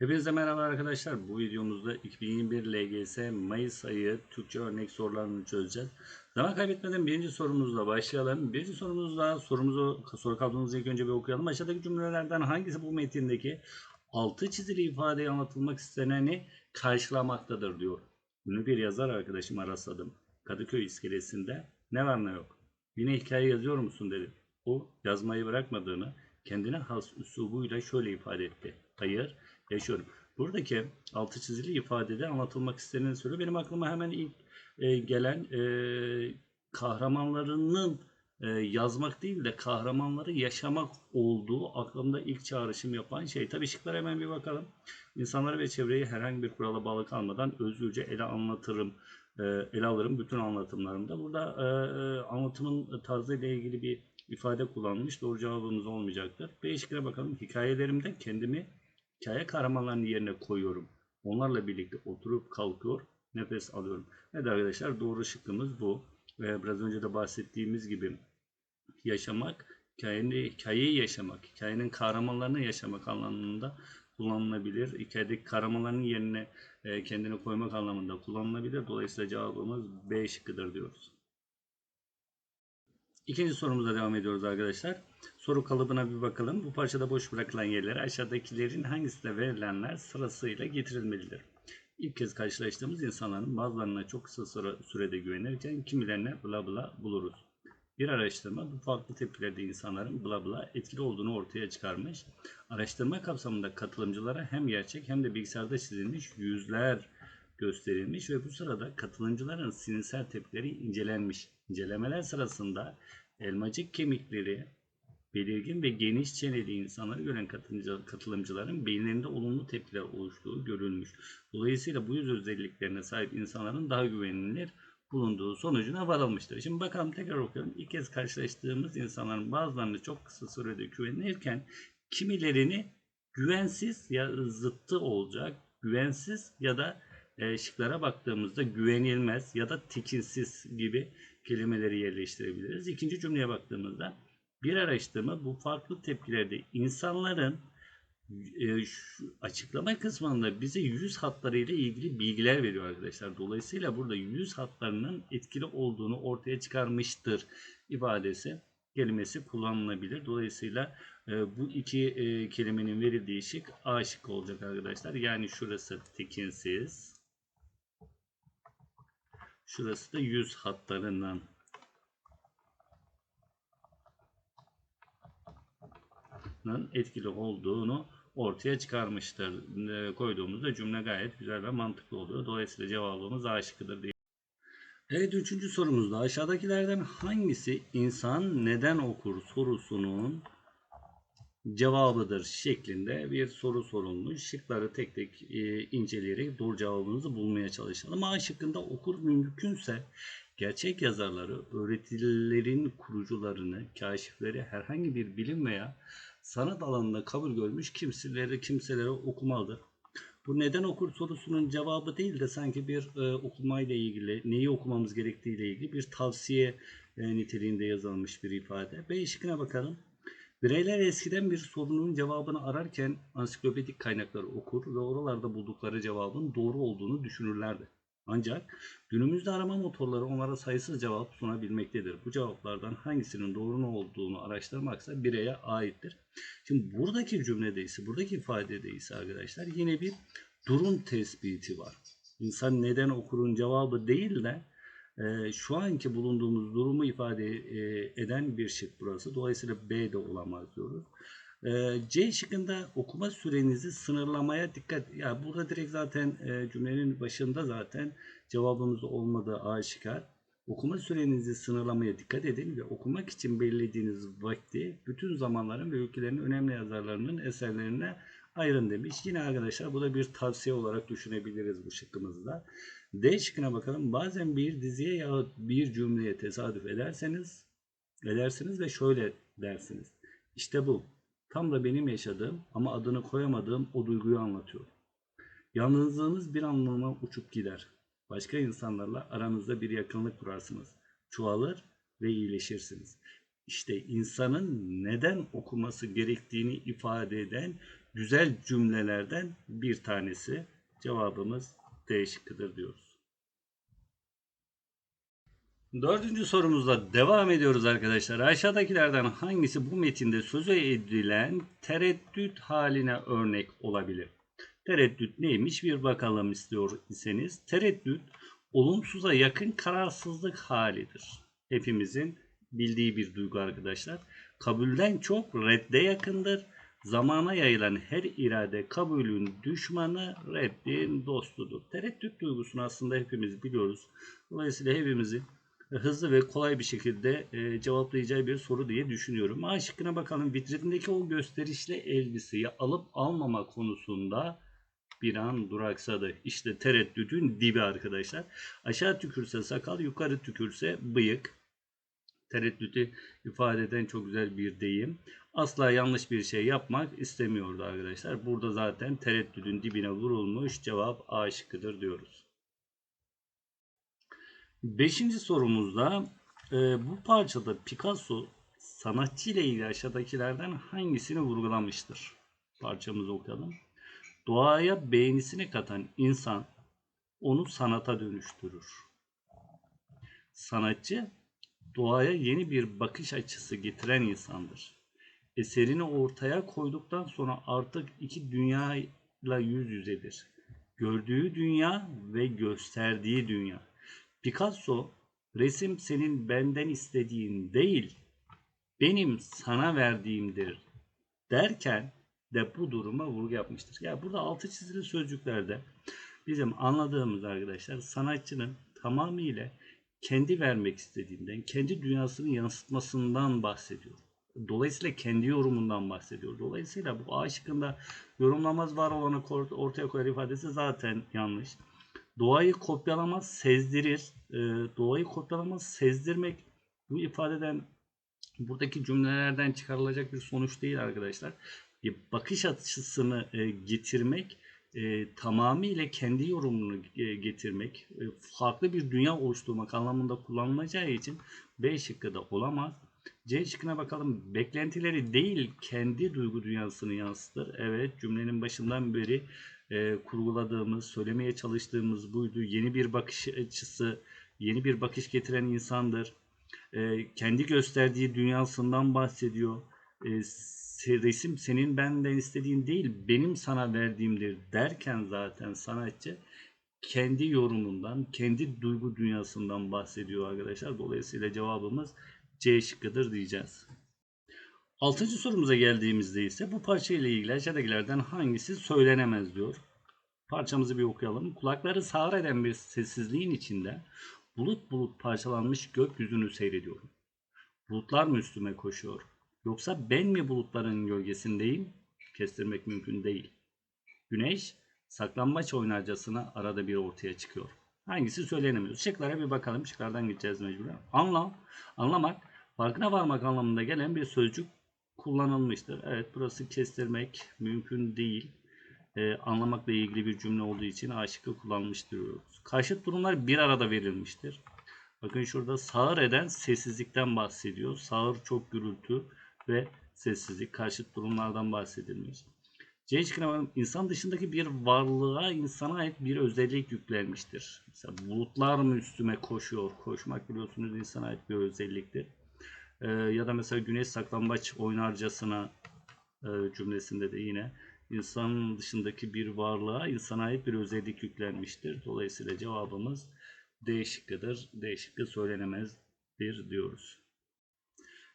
Hepinize merhaba arkadaşlar. Bu videomuzda 2021 LGS Mayıs ayı Türkçe örnek sorularını çözeceğiz. Zaman kaybetmeden birinci sorumuzla başlayalım. Birinci sorumuzda sorumuzu soru kablumuzu ilk önce bir okuyalım. Aşağıdaki cümlelerden hangisi bu metindeki altı çizili ifadeyi anlatılmak isteneni karşılamaktadır diyor. Bunu bir yazar arkadaşıma rastladım. Kadıköy iskelesinde ne var ne yok. Yine hikaye yazıyor musun dedi. O yazmayı bırakmadığını kendine has üslubuyla şöyle ifade etti. Hayır, yaşıyorum. Buradaki altı çizili ifadede anlatılmak istenen söylüyor. Benim aklıma hemen ilk e, gelen e, kahramanlarının e, yazmak değil de kahramanları yaşamak olduğu aklımda ilk çağrışım yapan şey. Tabii şıklara hemen bir bakalım. İnsanları ve çevreyi herhangi bir kurala bağlı kalmadan özgürce ele anlatırım, e, ele alırım bütün anlatımlarımda. Burada e, e, anlatımın tarzıyla ilgili bir ifade kullanmış. Doğru cevabımız olmayacaktır. B şıkkına bakalım. Hikayelerimde kendimi hikaye kahramanlarının yerine koyuyorum. Onlarla birlikte oturup kalkıyor, nefes alıyorum. Evet arkadaşlar doğru şıkkımız bu. Ve biraz önce de bahsettiğimiz gibi yaşamak, hikayenin, hikayeyi yaşamak, hikayenin kahramanlarını yaşamak anlamında kullanılabilir. Hikayedeki kahramanların yerine e, kendini koymak anlamında kullanılabilir. Dolayısıyla cevabımız B şıkkıdır diyoruz. İkinci sorumuza devam ediyoruz arkadaşlar. Soru kalıbına bir bakalım. Bu parçada boş bırakılan yerlere aşağıdakilerin hangisinde verilenler sırasıyla getirilmelidir? İlk kez karşılaştığımız insanların bazılarına çok kısa sürede güvenirken kimilerine bla bla buluruz. Bir araştırma bu farklı tepkilerde insanların bla bla etkili olduğunu ortaya çıkarmış. Araştırma kapsamında katılımcılara hem gerçek hem de bilgisayarda çizilmiş yüzler gösterilmiş ve bu sırada katılımcıların sinirsel tepkileri incelenmiş. İncelemeler sırasında elmacık kemikleri belirgin ve geniş çeneli insanları gören katılımcıların beyinlerinde olumlu tepkiler oluştuğu görülmüş. Dolayısıyla bu yüz özelliklerine sahip insanların daha güvenilir bulunduğu sonucuna varılmıştır. Şimdi bakalım tekrar okuyalım. İlk kez karşılaştığımız insanların bazılarını çok kısa sürede güvenirken kimilerini güvensiz ya zıttı olacak, güvensiz ya da e, şıklara baktığımızda güvenilmez ya da tekinsiz gibi kelimeleri yerleştirebiliriz. İkinci cümleye baktığımızda bir araştırma bu farklı tepkilerde insanların e, şu açıklama kısmında bize yüz hatları ile ilgili bilgiler veriyor arkadaşlar. Dolayısıyla burada yüz hatlarının etkili olduğunu ortaya çıkarmıştır ifadesi kelimesi kullanılabilir. Dolayısıyla e, bu iki e, kelimenin verildiği şık A şık olacak arkadaşlar. Yani şurası tekinsiz. Şurası da yüz hatlarından etkili olduğunu ortaya çıkarmıştır. E, koyduğumuzda cümle gayet güzel ve mantıklı oluyor. Dolayısıyla cevabımız A şıkkıdır diye. Evet üçüncü sorumuzda aşağıdakilerden hangisi insan neden okur sorusunun cevabıdır şeklinde bir soru sorulmuş. Şıkları tek tek e, inceleyerek doğru cevabımızı bulmaya çalışalım. A şıkkında okur mümkünse gerçek yazarları, öğretilerin kurucularını, kaşifleri herhangi bir bilim veya sanat alanında kabul görmüş kimseleri kimselere okumalıdır. Bu neden okur sorusunun cevabı değil de sanki bir e, okumayla ilgili, neyi okumamız gerektiğiyle ilgili bir tavsiye e, niteliğinde yazılmış bir ifade. B şıkkına bakalım. Bireyler eskiden bir sorunun cevabını ararken ansiklopedik kaynakları okur ve oralarda buldukları cevabın doğru olduğunu düşünürlerdi. Ancak günümüzde arama motorları onlara sayısız cevap sunabilmektedir. Bu cevaplardan hangisinin doğru olduğunu araştırmaksa bireye aittir. Şimdi buradaki cümlede ise, buradaki ifadede ise arkadaşlar yine bir durum tespiti var. İnsan neden okurun cevabı değil de e, şu anki bulunduğumuz durumu ifade e, eden bir şık burası. Dolayısıyla B de olamaz diyoruz. E, C şıkkında okuma sürenizi sınırlamaya dikkat. Ya burada direkt zaten e, cümlenin başında zaten cevabımız olmadığı aşikar. Okuma sürenizi sınırlamaya dikkat edin ve okumak için belirlediğiniz vakti bütün zamanların ve ülkelerin önemli yazarlarının eserlerine ayırın demiş. Yine arkadaşlar bu da bir tavsiye olarak düşünebiliriz bu şıkkımızda. D şıkkına bakalım. Bazen bir diziye ya bir cümleye tesadüf ederseniz edersiniz ve şöyle dersiniz. İşte bu. Tam da benim yaşadığım ama adını koyamadığım o duyguyu anlatıyor. Yalnızlığınız bir anlamına uçup gider. Başka insanlarla aranızda bir yakınlık kurarsınız. Çoğalır ve iyileşirsiniz. İşte insanın neden okuması gerektiğini ifade eden güzel cümlelerden bir tanesi. Cevabımız D şıkkıdır diyoruz. Dördüncü sorumuzla devam ediyoruz arkadaşlar. Aşağıdakilerden hangisi bu metinde sözü edilen tereddüt haline örnek olabilir? Tereddüt neymiş bir bakalım istiyor iseniz. Tereddüt olumsuza yakın kararsızlık halidir. Hepimizin bildiği bir duygu arkadaşlar. Kabulden çok redde yakındır. Zamana yayılan her irade kabulün düşmanı, reddin dostudur. Tereddüt duygusunu aslında hepimiz biliyoruz. Dolayısıyla hepimizin hızlı ve kolay bir şekilde e, cevaplayacağı bir soru diye düşünüyorum. A şıkkına bakalım. Vitrindeki o gösterişli elbiseyi alıp almama konusunda bir an duraksadı. İşte tereddütün dibi arkadaşlar. Aşağı tükürse sakal, yukarı tükürse bıyık. Tereddütü ifade eden çok güzel bir deyim. Asla yanlış bir şey yapmak istemiyordu arkadaşlar. Burada zaten tereddütün dibine vurulmuş cevap A şıkkıdır diyoruz. Beşinci sorumuzda e, bu parçada Picasso sanatçı ile ilgili aşağıdakilerden hangisini vurgulamıştır? Parçamızı okuyalım. Doğaya beğenisini katan insan onu sanata dönüştürür. Sanatçı doğaya yeni bir bakış açısı getiren insandır. Eserini ortaya koyduktan sonra artık iki dünyayla yüz yüzedir. Gördüğü dünya ve gösterdiği dünya. Picasso resim senin benden istediğin değil, benim sana verdiğimdir derken de bu duruma vurgu yapmıştır. Ya yani burada altı çizili sözcüklerde bizim anladığımız arkadaşlar sanatçının tamamıyla kendi vermek istediğinden, kendi dünyasını yansıtmasından bahsediyor. Dolayısıyla kendi yorumundan bahsediyor. Dolayısıyla bu A şıkkında yorumlamaz var olanı ortaya koyar ifadesi zaten yanlış. Doğayı kopyalamaz, sezdirir. E, doğayı kopyalamaz, sezdirmek bu ifadeden buradaki cümlelerden çıkarılacak bir sonuç değil arkadaşlar. Bir bakış açısını e, getirmek, e, tamamıyla kendi yorumunu e, getirmek, e, farklı bir dünya oluşturmak anlamında kullanılacağı için B şıkkı da olamaz. C şıkkına bakalım. Beklentileri değil kendi duygu dünyasını yansıtır. Evet cümlenin başından beri e, kurguladığımız, söylemeye çalıştığımız buydu. Yeni bir bakış açısı, yeni bir bakış getiren insandır. E, kendi gösterdiği dünyasından bahsediyor. E, resim senin benden istediğin değil, benim sana verdiğimdir derken zaten sanatçı kendi yorumundan, kendi duygu dünyasından bahsediyor arkadaşlar. Dolayısıyla cevabımız C şıkkıdır diyeceğiz. Altıncı sorumuza geldiğimizde ise bu parça ile ilgili aşağıdakilerden hangisi söylenemez diyor. Parçamızı bir okuyalım. Kulakları sağır eden bir sessizliğin içinde bulut bulut parçalanmış gökyüzünü seyrediyorum. Bulutlar mı üstüme koşuyor? Yoksa ben mi bulutların gölgesindeyim? Kestirmek mümkün değil. Güneş saklambaç oynarcasına arada bir ortaya çıkıyor. Hangisi söylenemiyor? Şıklara bir bakalım. Şıklardan gideceğiz mecburen. Anlam, anlamak, farkına varmak anlamında gelen bir sözcük kullanılmıştır. Evet burası kestirmek mümkün değil. Ee, anlamakla ilgili bir cümle olduğu için aşıkı kullanmış diyoruz. Karşıt durumlar bir arada verilmiştir. Bakın şurada sağır eden sessizlikten bahsediyor. Sağır çok gürültü ve sessizlik. Karşıt durumlardan bahsedilmiş. C şıkkına insan dışındaki bir varlığa insana ait bir özellik yüklenmiştir. Mesela bulutlar mı üstüme koşuyor? Koşmak biliyorsunuz insana ait bir özelliktir. Ee, ya da mesela güneş saklambaç oynarcasına e, cümlesinde de yine insan dışındaki bir varlığa insana ait bir özellik yüklenmiştir. Dolayısıyla cevabımız D şıkkıdır. D şıkkı söylenemezdir diyoruz.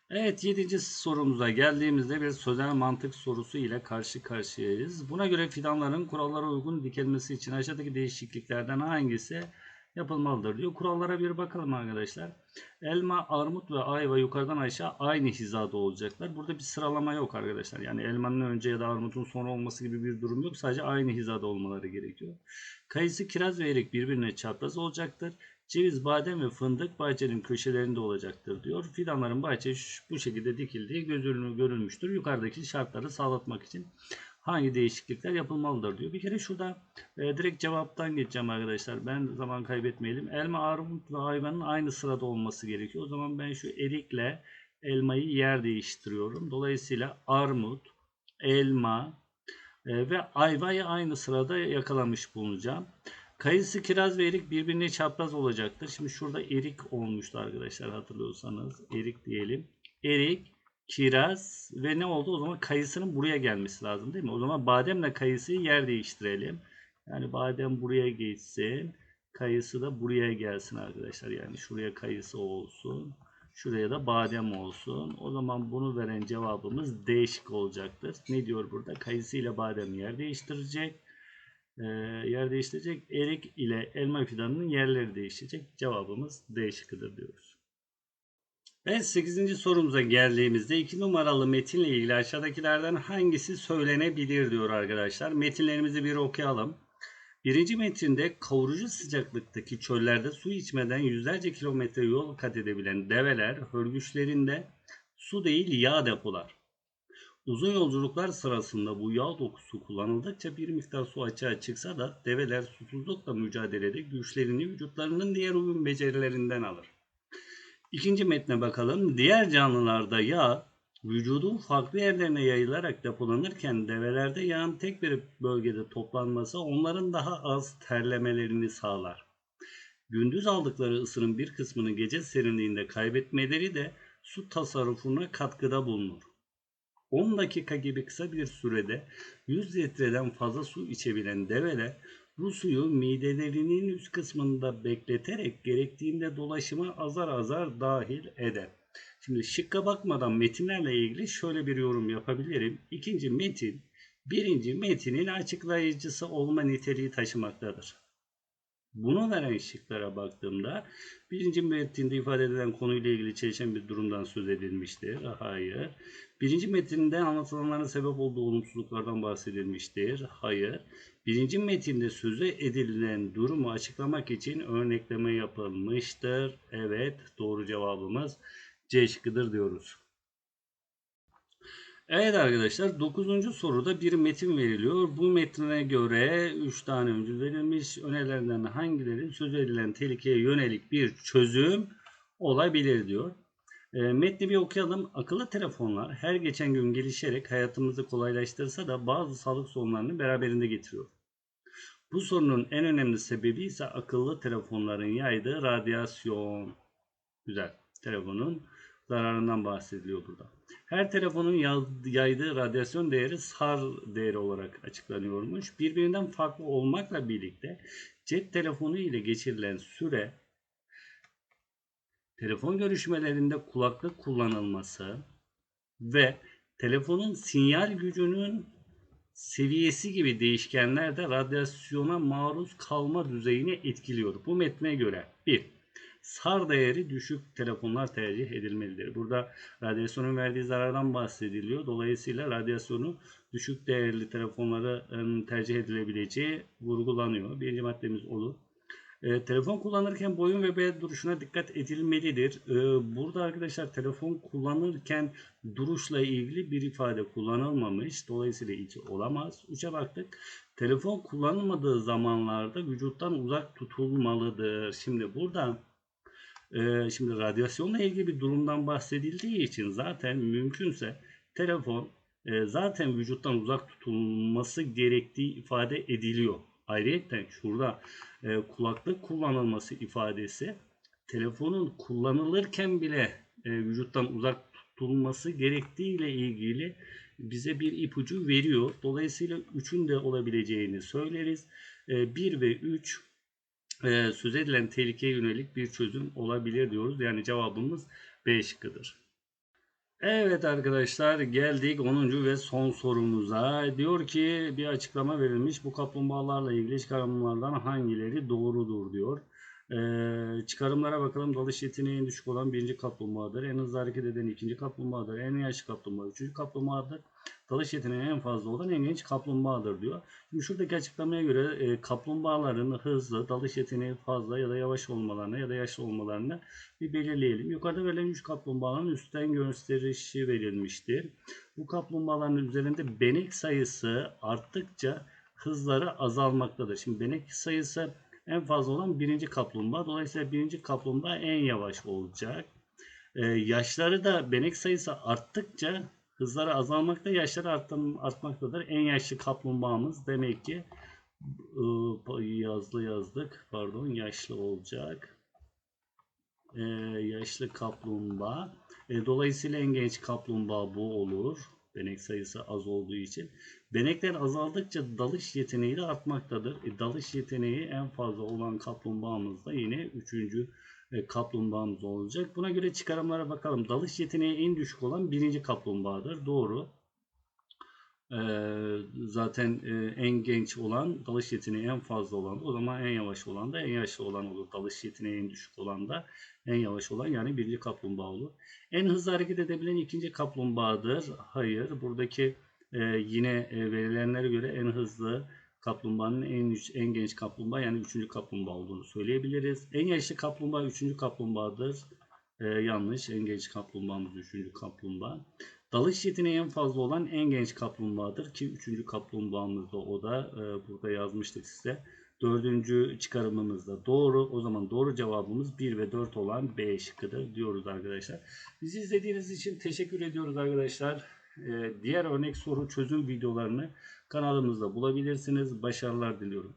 Evet 7. sorumuza geldiğimizde bir sözel mantık sorusu ile karşı karşıyayız. Buna göre fidanların kurallara uygun dikilmesi için aşağıdaki değişikliklerden hangisi yapılmalıdır diyor. Kurallara bir bakalım arkadaşlar. Elma, armut ve ayva yukarıdan aşağı aynı hizada olacaklar. Burada bir sıralama yok arkadaşlar. Yani elmanın önce ya da armutun sonra olması gibi bir durum yok. Sadece aynı hizada olmaları gerekiyor. Kayısı, kiraz ve erik birbirine çapraz olacaktır. Ceviz, badem ve fındık bahçenin köşelerinde olacaktır diyor. Fidanların bahçe bu şekilde dikildiği görülmüştür. Yukarıdaki şartları sağlatmak için hangi değişiklikler yapılmalıdır diyor. Bir kere şurada e, direkt cevaptan geçeceğim arkadaşlar. Ben zaman kaybetmeyelim. Elma, armut ve hayvanın aynı sırada olması gerekiyor. O zaman ben şu erikle elmayı yer değiştiriyorum. Dolayısıyla armut, elma, E, ve ayvayı aynı sırada yakalamış bulunacağım. Kayısı, kiraz ve erik birbirine çapraz olacaktır. Şimdi şurada erik olmuştu arkadaşlar hatırlıyorsanız. Erik diyelim. Erik, kiraz ve ne oldu? O zaman kayısının buraya gelmesi lazım değil mi? O zaman bademle kayısıyı yer değiştirelim. Yani badem buraya geçsin. Kayısı da buraya gelsin arkadaşlar. Yani şuraya kayısı olsun. Şuraya da badem olsun. O zaman bunu veren cevabımız değişik olacaktır. Ne diyor burada? Kayısı ile badem yer değiştirecek. Ee, yer değiştirecek. Erik ile elma fidanının yerleri değişecek. Cevabımız değişiktir diyoruz. Evet 8. sorumuza geldiğimizde 2 numaralı metinle ilgili aşağıdakilerden hangisi söylenebilir diyor arkadaşlar. Metinlerimizi bir okuyalım. Birinci metinde kavurucu sıcaklıktaki çöllerde su içmeden yüzlerce kilometre yol kat edebilen develer hörgüçlerinde su değil yağ depolar. Uzun yolculuklar sırasında bu yağ dokusu kullanıldıkça bir miktar su açığa çıksa da develer susuzlukla mücadelede güçlerini vücutlarının diğer uyum becerilerinden alır. İkinci metne bakalım. Diğer canlılarda yağ vücudun farklı yerlerine yayılarak depolanırken develerde yağın tek bir bölgede toplanması onların daha az terlemelerini sağlar. Gündüz aldıkları ısının bir kısmını gece serinliğinde kaybetmeleri de su tasarrufuna katkıda bulunur. 10 dakika gibi kısa bir sürede 100 litreden fazla su içebilen develer bu suyu midelerinin üst kısmında bekleterek gerektiğinde dolaşıma azar azar dahil eder. Şimdi şıkka bakmadan metinlerle ilgili şöyle bir yorum yapabilirim. İkinci metin birinci metinin açıklayıcısı olma niteliği taşımaktadır. Bunu veren şıklara baktığımda birinci metinde ifade edilen konuyla ilgili çelişen bir durumdan söz edilmiştir. Hayır. Birinci metinde anlatılanların sebep olduğu olumsuzluklardan bahsedilmiştir. Hayır. Birinci metinde sözü edilen durumu açıklamak için örnekleme yapılmıştır. Evet. Doğru cevabımız C şıkkıdır diyoruz. Evet arkadaşlar 9. soruda bir metin veriliyor. Bu metne göre 3 tane öncül verilmiş. Önerilerden hangileri söz edilen tehlikeye yönelik bir çözüm olabilir diyor. E, metni bir okuyalım. Akıllı telefonlar her geçen gün gelişerek hayatımızı kolaylaştırsa da bazı sağlık sorunlarını beraberinde getiriyor. Bu sorunun en önemli sebebi ise akıllı telefonların yaydığı radyasyon. Güzel. Telefonun zararından bahsediliyor burada. Her telefonun yaydığı radyasyon değeri SAR değeri olarak açıklanıyormuş. Birbirinden farklı olmakla birlikte cep telefonu ile geçirilen süre telefon görüşmelerinde kulaklık kullanılması ve telefonun sinyal gücünün seviyesi gibi değişkenler de radyasyona maruz kalma düzeyini etkiliyor. Bu metne göre 1. SAR değeri düşük telefonlar tercih edilmelidir. Burada radyasyonun verdiği zarardan bahsediliyor. Dolayısıyla radyasyonu düşük değerli telefonlara ıı, tercih edilebileceği vurgulanıyor. Birinci maddemiz olur. E, telefon kullanırken boyun ve bel duruşuna dikkat edilmelidir. E, burada arkadaşlar telefon kullanırken duruşla ilgili bir ifade kullanılmamış. Dolayısıyla hiç olamaz. Üçe baktık. Telefon kullanılmadığı zamanlarda vücuttan uzak tutulmalıdır. Şimdi burada e, şimdi radyasyonla ilgili bir durumdan bahsedildiği için zaten mümkünse telefon e, zaten vücuttan uzak tutulması gerektiği ifade ediliyor. Ayrıca şurada e, kulaklık kullanılması ifadesi telefonun kullanılırken bile e, vücuttan uzak tutulması gerektiği ile ilgili bize bir ipucu veriyor. Dolayısıyla 3'ün de olabileceğini söyleriz. 1 e, ve 3 e, söz edilen tehlikeye yönelik bir çözüm olabilir diyoruz. Yani cevabımız B şıkkıdır. Evet arkadaşlar geldik 10. ve son sorumuza. Diyor ki bir açıklama verilmiş. Bu kaplumbağalarla ilgili çıkarımlardan hangileri doğrudur diyor. Ee, çıkarımlara bakalım. Dalış yeteneği en düşük olan birinci kaplumbağadır. En hızlı hareket eden ikinci kaplumbağadır. En yaşlı kaplumbağa üçüncü kaplumbağadır. Dalış yeteneği en fazla olan en genç kaplumbağadır diyor. Şimdi şuradaki açıklamaya göre e, kaplumbağaların hızlı, dalış yeteneği fazla ya da yavaş olmalarını ya da yaşlı olmalarını bir belirleyelim. Yukarıda verilen 3 kaplumbağanın üstten gösterişi verilmiştir. Bu kaplumbağaların üzerinde benek sayısı arttıkça hızları azalmaktadır. Şimdi benek sayısı en fazla olan birinci kaplumbağa. Dolayısıyla birinci kaplumbağa en yavaş olacak. Ee, yaşları da benek sayısı arttıkça Hızları azalmakta, yaşları arttım, artmaktadır. En yaşlı kaplumbağamız demek ki ıı, yazlı yazdık. Pardon yaşlı olacak. Ee, yaşlı kaplumbağa. E, dolayısıyla en genç kaplumbağa bu olur. Benek sayısı az olduğu için. Benekler azaldıkça dalış yeteneği de artmaktadır. E, dalış yeteneği en fazla olan kaplumbağamız da yine üçüncü e, kaplumbağamız olacak. Buna göre çıkarımlara bakalım. Dalış yeteneği en düşük olan birinci kaplumbağadır. Doğru. E, zaten e, en genç olan dalış yeteneği en fazla olan o zaman en yavaş olan da en yaşlı olan olur. Dalış yeteneği en düşük olan da en yavaş olan yani birinci kaplumbağa olur. En hızlı hareket edebilen ikinci kaplumbağadır. Hayır. Buradaki e, yine e, verilenlere göre en hızlı kaplumbağanın en en genç kaplumbağa yani üçüncü kaplumbağa olduğunu söyleyebiliriz. En yaşlı kaplumbağa üçüncü kaplumbağadır. E, yanlış. En genç kaplumbağamız üçüncü kaplumbağa. Dalış yeteneği en fazla olan en genç kaplumbağadır ki üçüncü kaplumbağamız da o da e, burada yazmıştık size. Dördüncü çıkarımımız da doğru. O zaman doğru cevabımız 1 ve 4 olan B şıkkıdır diyoruz arkadaşlar. Bizi izlediğiniz için teşekkür ediyoruz arkadaşlar. Ee, diğer örnek soru çözüm videolarını kanalımızda bulabilirsiniz. Başarılar diliyorum.